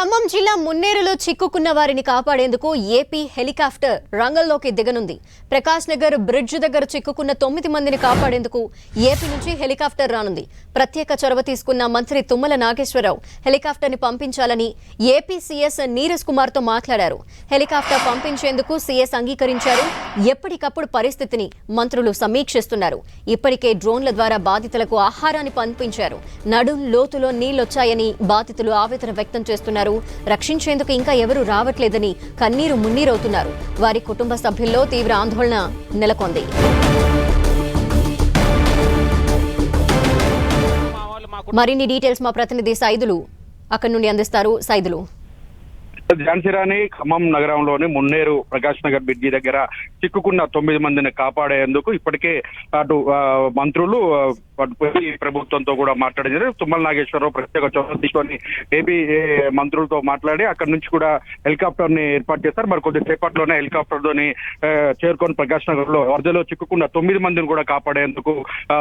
ఖమ్మం జిల్లా మున్నేరులో చిక్కుకున్న వారిని కాపాడేందుకు ఏపీ హెలికాప్టర్ రంగంలోకి దిగనుంది. ప్రకాష్ నగర్ బ్రిడ్జ్ దగ్గర చిక్కుకున్న తొమ్మిది మందిని కాపాడేందుకు ఏపీ నుంచి హెలికాప్టర్ రానుంది. ప్రత్యేక చొరవ తీసుకున్న మంత్రి తుమ్మల నాగేశ్వరరావు హెలికాప్టర్ని పంపించాలని ఏపీ సీఎస్ నీరజ్ కుమార్తో మాట్లాడారు. హెలికాప్టర్ పంపించేందుకు సీఎస్ అంగీకరించారు. ఎప్పటికప్పుడు పరిస్థితిని మంత్రులు సమీక్షిస్తున్నారు. ఇప్పటికే డ్రోన్ల ద్వారా బాధితులకు ఆహారాన్ని పంపించారు. నడుం లోతులో నీళ్ళొచ్చాయని బాధితులు ఆవేదన వ్యక్తం చేస్తున్నారు. రక్షించేందుకు ఇంకా ఎవరూ రావట్లేదని కన్నీరు మున్నీరవుతున్నారు. వారి కుటుంబ సభ్యుల్లో తీవ్ర ఆందోళన నెలకొంది. మరిన్ని డీటెయిల్స్ మా ప్రతినిధి సైదులు అక్కడి నుండి అందిస్తారు. సైదులు. ఝాన్సీరాణి ఖమ్మం నగరంలోని మున్నేరు ప్రకాష్ నగర్ బ్రిడ్జి దగ్గర చిక్కుకున్న తొమ్మిది మందిని కాపాడేందుకు ఇప్పటికే అటు మంత్రులు ప్రభుత్వంతో కూడా మాట్లాడింది తుమ్మల నాగేశ్వరరావు ప్రత్యేక చొరవ తీసుకొని ఏపీ మంత్రులతో మాట్లాడి అక్కడి నుంచి కూడా హెలికాప్టర్ని ఏర్పాటు చేస్తారు. మరి కొద్దిసేపట్లోనే హెలికాప్టర్ తోని చేరుకొని ప్రకాష్ నగర్లో వరదలో చిక్కుకున్న తొమ్మిది మందిని కూడా కాపాడేందుకు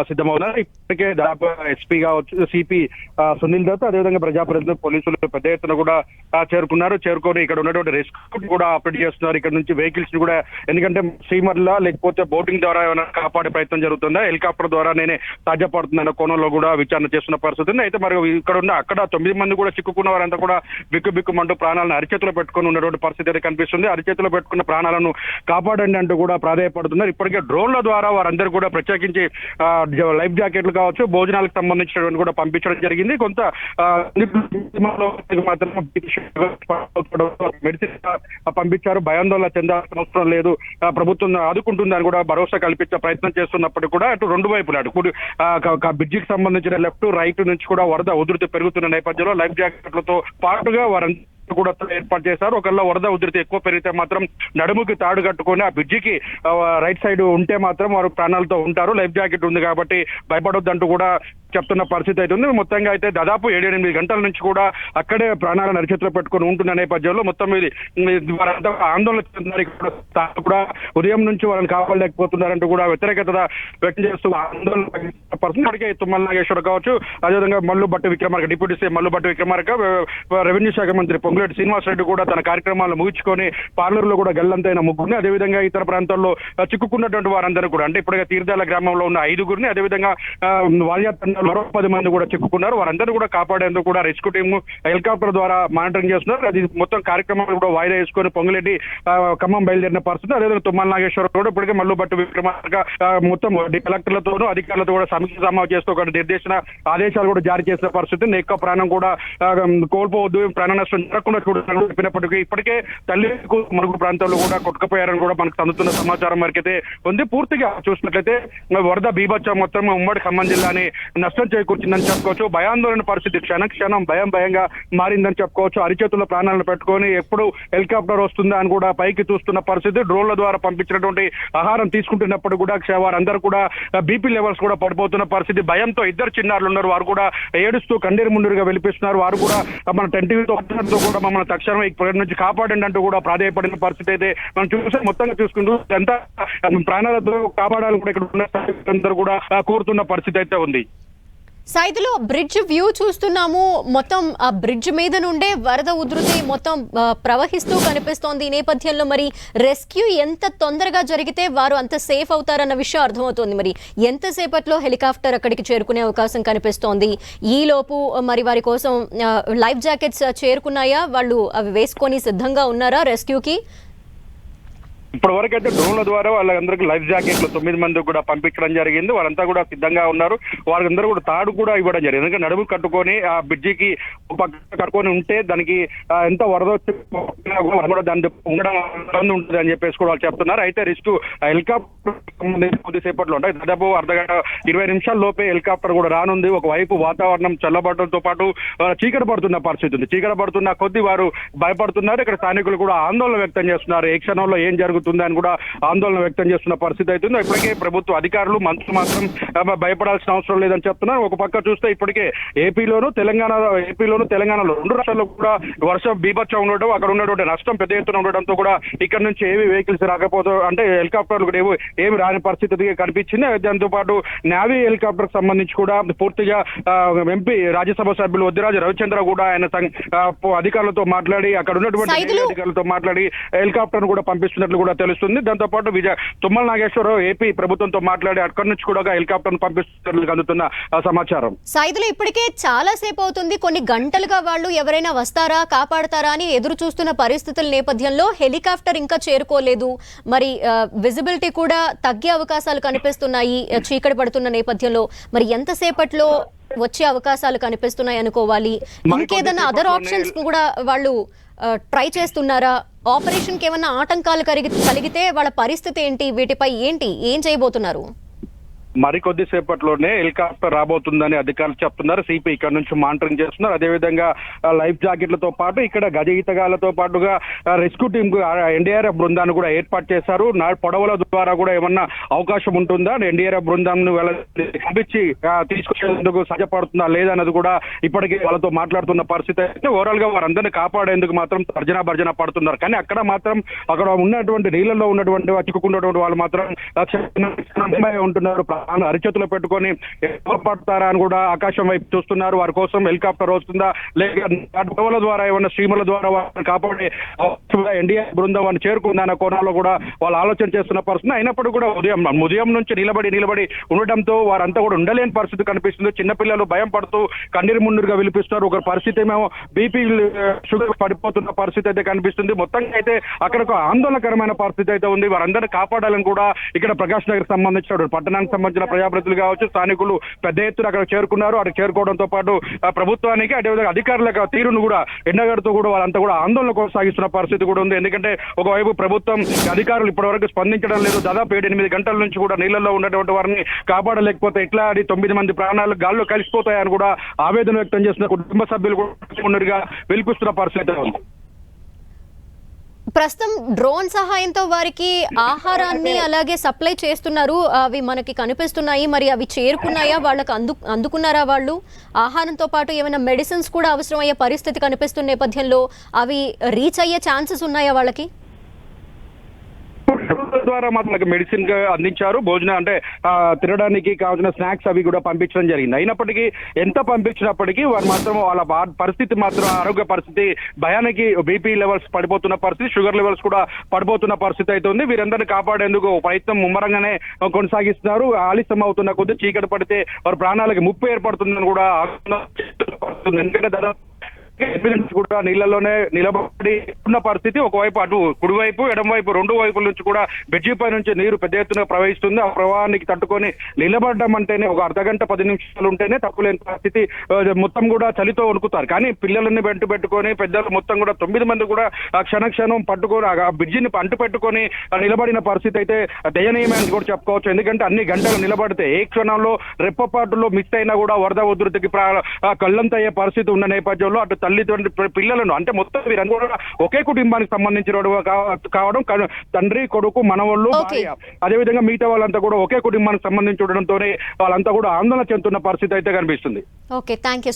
సిద్ధమవుతున్నారు. ఇప్పటికే దాదాపు ఎస్పీ కావచ్చు సిపి సునీల్ దత్ అదేవిధంగా ప్రజాప్రతినిధులు పోలీసులు పెద్ద ఎత్తున కూడా చేరుకున్నారు. చేరు చేరుకొని ఇక్కడ ఉన్నటువంటి రెస్క్యూ కూడా ఆపరేట్ చేస్తున్నారు. ఇక్కడ నుంచి వెహికల్స్ కూడా ఎందుకంటే స్టీమర్లా లేకపోతే బోటింగ్ ద్వారా ఏమైనా కాపాడే ప్రయత్నం జరుగుతుందా? హెలికాప్టర్ ద్వారా నేనే సాధ్యపడుతుందన్న కోణంలో కూడా విచారణ చేస్తున్న పరిస్థితి ఉంది. అయితే మరి ఇక్కడ ఉన్న అక్కడ తొమ్మిది మంది కూడా చిక్కుకున్న వారంతా కూడా బిక్కు బిక్కుమంటూ ప్రాణాలను అరిచేతిలో పెట్టుకొని ఉన్నటువంటి పరిస్థితి అయితే కనిపిస్తుంది. అరిచేతిలో పెట్టుకున్న ప్రాణాలను కాపాడండి అంటూ కూడా ప్రాధాయపడుతున్నారు. ఇప్పటికే డ్రోన్ల ద్వారా వారందరూ కూడా ప్రత్యేకించి లైఫ్ జాకెట్లు కావచ్చు భోజనాలకు సంబంధించినటువంటి కూడా పంపించడం జరిగింది. కొంత మాత్రం మెడిసిన్ పంపించారు భయాందోళన చెందాల్సిన అవసరం లేదు. ప్రభుత్వం ఆదుకుంటుందని కూడా భరోసా కల్పించే ప్రయత్నం చేస్తున్నప్పటికీ కూడా అటు రెండు వైపులు అటు కుడి బ్రిడ్జికి సంబంధించిన లెఫ్ట్ రైట్ నుంచి కూడా వరద ఉధృతి పెరుగుతున్న నేపథ్యంలో లైఫ్ జాకెట్లతో పాటుగా వారంతా కూడా ఏర్పాటు చేశారు. ఒకవేళ వరద ఉధృతి ఎక్కువ పెరిగితే మాత్రం నడుముకి తాడు కట్టుకొని ఆ బ్రిడ్జికి రైట్ సైడ్ ఉంటే మాత్రం వారు ప్రాణాలతో ఉంటారు. లైఫ్ జాకెట్ ఉంది కాబట్టి భయపడొద్దంటూ కూడా చెప్తున్న పరిస్థితి అయితే ఉంది. మొత్తంగా అయితే దాదాపు ఏడెనిమిది గంటల నుంచి కూడా అక్కడే ప్రాణాలను అరిచేతిలో పెట్టుకొని ఉంటున్న నేపథ్యంలో మొత్తం ఇది వారంతా ఆందోళన చెందుతున్నారు. ఇక్కడ కూడా ఉదయం నుంచి వాళ్ళని కాపాడలేకపోతున్నారంటూ కూడా వ్యతిరేకత వ్యక్తం చేస్తూ ఆందోళన పరిస్థితి తుమ్మల నాగేశ్వర కావచ్చు అదేవిధంగా Mallu Bhatti Vikramarka deputy CM Mallu Bhatti Vikramarka revenue శాఖ మంత్రి పొంగులేటి శ్రీనివాస్ రెడ్డి కూడా తన కార్యక్రమాలు ముగించుకొని పార్లర్లో కూడా గల్లంతైన ముగ్గురిని అదేవిధంగా ఇతర ప్రాంతాల్లో చిక్కుకున్నటువంటి వారందరూ కూడా అంటే ఇప్పటికే తీర్థాల గ్రామంలో ఉన్న ఐదుగురిని అదేవిధంగా ఆ, మరో పది మంది కూడా చిక్కుకున్నారు. వారందరూ కూడా కాపాడేందుకు కూడా రెస్క్యూ టీమ్ హెలికాప్టర్ ద్వారా మానిటరింగ్ చేస్తున్నారు. అది మొత్తం కార్యక్రమాలు కూడా వాయిదా వేసుకొని పొంగులేటి ఖమ్మం బయలుదేరిన పరిస్థితి. అదేవిధంగా తుమ్మల నాగేశ్వరరావు కూడా ఇప్పటికే మల్లు విక్రమార్క మొత్తం కలెక్టర్లతోనూ అధికారులతో కూడా సమీక్ష సమావేశం చేస్తూ ఒక నిర్దేశన ఆదేశాలు కూడా జారీ చేసిన పరిస్థితి. ఎక్కువ ప్రాణం కూడా కోల్పోవద్దు ప్రాణ నష్టం తప్పకుండా చూడాలని చెప్పినప్పటికీ ఇప్పటికే తల్లి మరుగు ప్రాంతాల్లో కూడా కొట్టుకుపోయారని కూడా మనకు అందుతున్న సమాచారం వరకైతే ఉంది. పూర్తిగా చూసినట్లయితే వరద బీభత్సం మొత్తం ఉమ్మడి ఖమ్మం జిల్లాని నష్టం చేకూర్చిందని చెప్పుకోవచ్చు. భయాందోళన పరిస్థితి క్షణ క్షణం భయం భయంగా మారిందని చెప్పుకోవచ్చు. అరిచేతుల్లో ప్రాణాలను పెట్టుకొని ఎప్పుడు హెలికాప్టర్ వస్తుందా అని కూడా పైకి చూస్తున్న పరిస్థితి. డ్రోన్ల ద్వారా పంపించినటువంటి ఆహారం తీసుకుంటున్నప్పుడు కూడా వారందరూ కూడా బీపీ లెవెల్స్ కూడా పడిపోతున్న పరిస్థితి. భయంతో ఇద్దరు చిన్నారులు ఉన్నారు. వారు కూడా ఏడుస్తూ కండీరు ముండీరుగా వెలిపిస్తున్నారు. వారు కూడా మన టెంటీవీతో కూడా మమ్మల్ని తక్షణం ఇక్కడి నుంచి కాపాడండి అంటూ కూడా ప్రాధాయపడిన పరిస్థితి అయితే మనం చూసే మొత్తంగా చూసుకుంటూ ఎంత ప్రాణాలతో కాపాడాలని కూడా ఇక్కడ ఉన్న అందరూ కూడా కోరుతున్న పరిస్థితి అయితే ఉంది. సైదులో బ్రిడ్జ్ వ్యూ చూస్తున్నాము. మొత్తం ఆ బ్రిడ్జ్ మీద నుండే వరద ఉధృతి మొత్తం ప్రవహిస్తూ కనిపిస్తోంది. ఈ నేపథ్యంలో మరి రెస్క్యూ ఎంత తొందరగా జరిగితే వారు అంత సేఫ్ అవుతారన్న విషయం అర్థమవుతోంది. మరి ఎంతసేపట్లో హెలికాప్టర్ అక్కడికి చేరుకునే అవకాశం కనిపిస్తోంది? ఈ లోపు మరి వారి కోసం లైఫ్ జాకెట్స్ చేరుకున్నాయా? వాళ్ళు అవి వేసుకొని సిద్ధంగా ఉన్నారా రెస్క్యూకి? ఇప్పటి వరకు అయితే డ్రోన్ల ద్వారా వాళ్ళందరికీ లైఫ్ జాకెట్లు తొమ్మిది మంది కూడా పంపించడం జరిగింది. వాళ్ళంతా కూడా సిద్ధంగా ఉన్నారు. వాళ్ళందరూ కూడా తాడు కూడా ఇవ్వడం జరిగింది. ఎందుకంటే నడుము కట్టుకొని ఆ బ్రిడ్జికి పక్క కట్టుకొని ఉంటే దానికి ఎంత వరద వచ్చి కూడా దాని ఉండడం ఇబ్బంది ఉంటుంది అని చెప్పేసి కూడా వాళ్ళు చెప్తున్నారు. అయితే రిస్క్ హెలికాప్టర్ కొద్దిసేపట్లో ఉంటాయి. దాదాపు అర్ధగంట ఇరవై నిమిషాల లోపే హెలికాప్టర్ కూడా రానుంది. ఒకవైపు వాతావరణం చల్లబడటంతో పాటు చీకట చీకటి పడుతున్న పరిస్థితి ఉంది. చీకటి పడుతున్న కొద్ది వారు భయపడుతున్నారు. ఇక్కడ స్థానికులు కూడా ఆందోళన వ్యక్తం చేస్తున్నారు. ఏ క్షణంలో ఏం జరుగుతుంది జరుగుతుంది అని కూడా ఆందోళన వ్యక్తం చేస్తున్న పరిస్థితి అవుతుంది ఇప్పటికే ప్రభుత్వ అధికారులు మంత్రులు మాత్రం భయపడాల్సిన అవసరం లేదని చెప్తున్నారు. ఒక పక్క చూస్తే ఇప్పటికే ఏపీలోను తెలంగాణ ఏపీలోను తెలంగాణలో రెండు రాష్ట్రాల్లో కూడా వర్షం బీభత్సం ఉండడం అక్కడ ఉన్నటువంటి నష్టం పెద్ద ఎత్తున ఉండడంతో కూడా ఇక్కడ నుంచి ఏవి వెహికల్స్ రాకపోతే అంటే హెలికాప్టర్లు కూడా ఏవి ఏమి రాని పరిస్థితి కనిపించింది. దాంతో పాటు నావీ హెలికాప్టర్ సంబంధించి కూడా పూర్తిగా ఎంపీ రాజ్యసభ సభ్యులు వద్దిరాజు రవిచంద్ర కూడా ఆయన అధికారులతో మాట్లాడి అక్కడ ఉన్నటువంటి అధికారులతో మాట్లాడి హెలికాప్టర్ కూడా పంపిస్తున్నట్లు కూడా తెలుస్తుంది. దాంతో పాటు విజయ తుమ్మల నాగేశ్వరరావు ఏపీ ప్రభుత్వంతో మాట్లాడి అక్కడి నుంచి కూడా హెలికాప్టర్ పంపిస్తున్నట్లు అందుతున్న సమాచారం. సైదులు ఇప్పటికే చాలా సేపు అవుతుంది. కొన్ని గంటలుగా వాళ్ళు ఎవరైనా వస్తారా కాపాడతారా అని ఎదురు చూస్తున్న పరిస్థితుల నేపథ్యంలో హెలికాప్టర్ ఇంకా చేరుకోలేదు. మరి విజిబిలిటీ కూడా తగ్గే అవకాశాలు కనిపిస్తున్నాయి. చీకటి పడుతున్న నేపథ్యంలో. మరి ఎంతసేపట్లో వచ్చే అవకాశాలు కనిపిస్తున్నాయి అనుకోవాలి. మరి ఇంకేదన్నా అదర్ ఆప్షన్స్ కూడా వాళ్ళు ట్రై చేస్తున్నారా? ఆపరేషన్కి ఏమన్నా ఆటంకాలు కలిగి కలిగితే వాళ్ళ పరిస్థితి ఏంటి? వీటిపై ఏంటి? ఏం చేయబోతున్నారు? మరికొద్ది సేపట్లోనే హెలికాప్టర్ రాబోతుందని అధికారులు చెప్తున్నారు. సిపి ఇక్కడ నుంచి మానిటరింగ్ చేస్తున్నారు. అదేవిధంగా లైఫ్ జాకెట్లతో పాటు ఇక్కడ గజ ఈతగాళ్ళతో పాటుగా రెస్క్యూ టీమ్ ఎన్డీఆర్ఎఫ్ బృందాన్ని కూడా ఏర్పాటు చేశారు. నా పొడవల ద్వారా కూడా ఏమన్నా అవకాశం ఉంటుందా? ఎన్డీఆర్ఎఫ్ బృందాన్ని పంపించి తీసుకొచ్చేందుకు సహాయపడుతుందా లేదన్నది కూడా ఇప్పటికే వాళ్ళతో మాట్లాడుతున్న పరిస్థితి అయితే ఓవరాల్గా వారందరినీ కాపాడేందుకు మాత్రం తర్జనా భర్జన పడుతున్నారు. కానీ అక్కడ మాత్రం అక్కడ ఉన్నటువంటి నీళ్ళల్లో ఉన్నటువంటి చిక్కుకున్నటువంటి వాళ్ళు మాత్రం ఉంటున్నారు. తాను అరిచేతులు పెట్టుకొని ఎవరు పడతారా అని కూడా ఆకాశం వైపు చూస్తున్నారు. వారి కోసం హెలికాప్టర్ వస్తుందా లేక అడవుల ద్వారా ఏమైనా స్ట్రీముల ద్వారా వారిని కాపాడే ఎన్డీఏ బృందం వారిని చేరుకుందా అన్న కోణంలో కూడా వాళ్ళు ఆలోచన చేస్తున్న పరిస్థితి. అయినప్పుడు కూడా ఉదయం ఉదయం నుంచి నిలబడి నిలబడి ఉండడంతో వారంతా కూడా ఉండలేని పరిస్థితి కనిపిస్తుంది. చిన్నపిల్లలు భయం పడుతూ కన్నీరు మున్నీరుగా విలిపిస్తారు ఒక పరిస్థితి ఏమో బీపీ షుగర్ పడిపోతున్న పరిస్థితి అయితే కనిపిస్తుంది. మొత్తంగా అయితే అక్కడ ఒక ఆందోళనకరమైన పరిస్థితి అయితే ఉంది. వారందరినీ కాపాడాలని కూడా ఇక్కడ ప్రకాష్ నగర్ సంబంధించిన పట్టణానికి సంబంధించిన ప్రజాప్రతినిధులు కావచ్చు స్థానికులు పెద్ద ఎత్తున అక్కడ చేరుకున్నారు. అక్కడ చేరుకోవడంతో పాటు ఆ, ప్రభుత్వానికి అదేవిధంగా అధికారుల తీరును కూడా ఎండగడుతూ కూడా వాళ్ళంతా కూడా ఆందోళన కొనసాగిస్తున్న పరిస్థితి కూడా ఉంది. ఎందుకంటే ఒకవైపు ప్రభుత్వం అధికారులు ఇప్పటివరకు స్పందించడం లేదు. దాదాపు ఏడు ఎనిమిది గంటల నుంచి కూడా నీళ్ళల్లో ఉన్నటువంటి వారిని కాపాడలేకపోతే ఎట్లా అని తొమ్మిది మంది ప్రాణాలు గాల్లో కలిసిపోతాయని కూడా ఆవేదన వ్యక్తం చేస్తున్న కుటుంబ సభ్యులు కూడా ఉన్నట్టుగా పరిస్థితి ఉంది. ప్రస్తుతం డ్రోన్ సహాయంతో వారికి ఆహారాన్ని అలాగే సప్లై చేస్తున్నారు. అవి మనకి కనిపిస్తున్నాయి. మరి అవి చేరుకున్నాయా? వాళ్ళకి అందు అందుకున్నారా వాళ్ళు? ఆహారంతో పాటు ఏమైనా మెడిసిన్స్ కూడా అవసరమయ్యే పరిస్థితి కనిపిస్తున్న నేపథ్యంలో అవి రీచ్ అయ్యే ఛాన్సెస్ ఉన్నాయా వాళ్ళకి? ద్వారా మాత్రం మెడిసిన్ అందించారు. భోజనం అంటే తినడానికి కావాల్సిన స్నాక్స్ అవి కూడా పంపించడం జరిగింది. అయినప్పటికీ ఎంత పంపించినప్పటికీ వారు మాత్రం వాళ్ళ పరిస్థితి మాత్రం ఆరోగ్య పరిస్థితి భయానికి బీపీ లెవెల్స్ పడిపోతున్న పరిస్థితి షుగర్ లెవెల్స్ కూడా పడిపోతున్న పరిస్థితి అయితే ఉంది. వీరందరినీ కాపాడేందుకు ప్రయత్నం ముమ్మరంగానే కొనసాగిస్తున్నారు. ఆలస్యం అవుతున్న కొద్ది చీకటి పడితే వారి ప్రాణాలకి ముప్పు ఏర్పడుతుందని కూడా ఎందుకంటే దాదాపు ఎవిడెన్స్ కూడా నీళ్ళలోనే నిలబడి ఉన్న పరిస్థితి ఒకవైపు అటు కుడివైపు ఎడమవైపు రెండు వైపుల నుంచి కూడా బ్రిడ్జి పై నుంచి నీరు పెద్ద ఎత్తున ప్రవహిస్తుంది. ఆ ప్రవాహానికి తట్టుకొని నిలబడడం అంటేనే ఒక అర్ధ గంట పది నిమిషాలు ఉంటేనే తప్పులేని పరిస్థితి. మొత్తం కూడా చలితో వణుకుతారు. కానీ పిల్లలని వెంట పెట్టుకొని పెద్దలు మొత్తం కూడా తొమ్మిది మంది కూడా ఆ క్షణ క్షణం పట్టుకొని ఆ బ్రిడ్జిని అంటు పెట్టుకొని నిలబడిన పరిస్థితి అయితే దయనీయమని కూడా చెప్పుకోవచ్చు. ఎందుకంటే అన్ని గంటలు నిలబడితే ఏ క్షణంలో రెప్పపాటులో మిస్ అయినా కూడా వరద ఉధృతికి కళ్ళంతయ్యే పరిస్థితి ఉన్న నేపథ్యంలో అటు తల్లిదండ్రులు పి- పిల్లలను అంటే మొత్తం వీరందరూ కూడా ఒకే కుటుంబానికి సంబంధించిన కావడం తండ్రి కొడుకు మనవళ్ళు అదేవిధంగా మిగతా వాళ్ళంతా కూడా ఒకే కుటుంబానికి సంబంధించి ఉండడంతోనే వాళ్ళంతా కూడా ఆందోళన చెందుతున్న పరిస్థితి అయితే కనిపిస్తుంది. Okay thank you